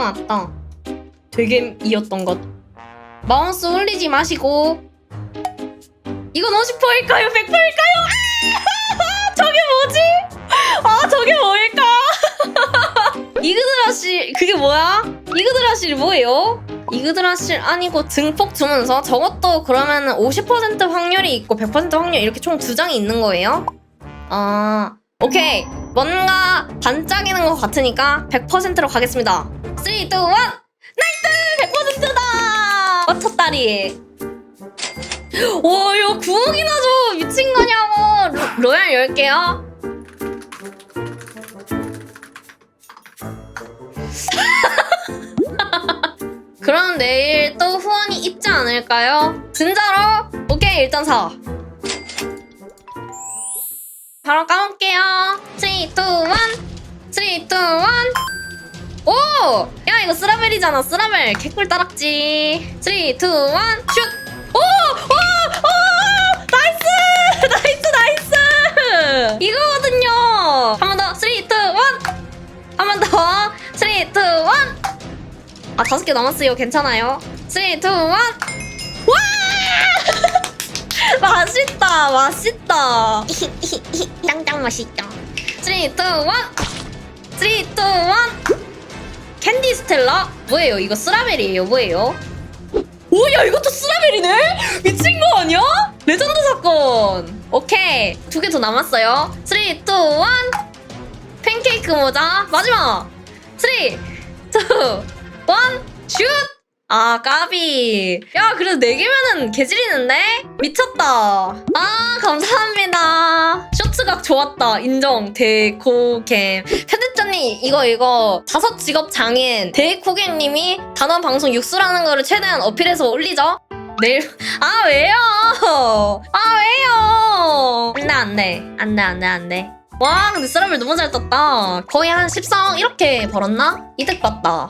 맞다 되게 이었던 것 마우스 올리지 마시고 이건 50%일까요? 100%일까요? 아! 저게 뭐지? 아 저게 뭐일까? 이그드라실 그게 뭐야? 이그드라실 뭐예요? 이그드라실 아니고 증폭 주문서 저것도 그러면 50% 확률이 있고 100% 확률 이렇게 총 두 장이 있는 거예요? 아 오케이 뭔가 반짝이는 것 같으니까 100%로 가겠습니다 3, 2, 1 나이스! 100%다! 어첫다리 와 이거 9억이나 줘 미친 거냐고 로, 로얄 10개요? 그럼 내일 또 후원이 있지 않을까요? 진짜로? 오케이 일단 사 바로 까볼게요 3, 2, 1 3, 2, 1 오! 야 이거 스라벨이잖아 스라벨 개꿀 따락지 3, 2, 1 슛! 오! 오! 오! 나이스! 나이스 나이스! 이거거든요 한 번 더 3, 2, 1 한 번 더 3, 2, 1 아 다섯 개 남았어요 괜찮아요 3, 2, 1 와! 맛있다 맛있다 짱짱 맛있다 3, 2, 1 3, 2, 1 캔디 스텔라? 뭐예요? 이거 스라벨이에요? 뭐예요? 오 야 이것도 스라벨이네? 미친 거 아니야? 레전드 사건. 오케이. 두 개 더 남았어요. 3, 2, 1 팬케이크 모자. 마지막. 3, 2, 1 슛! 아 까비. 야 그래도 4개면은 개질이는데? 미쳤다. 아 감사합니다 좋았다. 인정. 대코겜 편집자님 이거 이거. 다섯 직업 장인. 대코겜님이 단원 방송 육수라는 거를 최대한 어필해서 올리죠? 내일. 아 왜요? 아 왜요? 안 돼 안 돼. 안 돼 안 돼 안 돼. 와 근데 쓰라벨 너무 잘 떴다. 거의 한 14억 이렇게 벌었나? 이득 봤다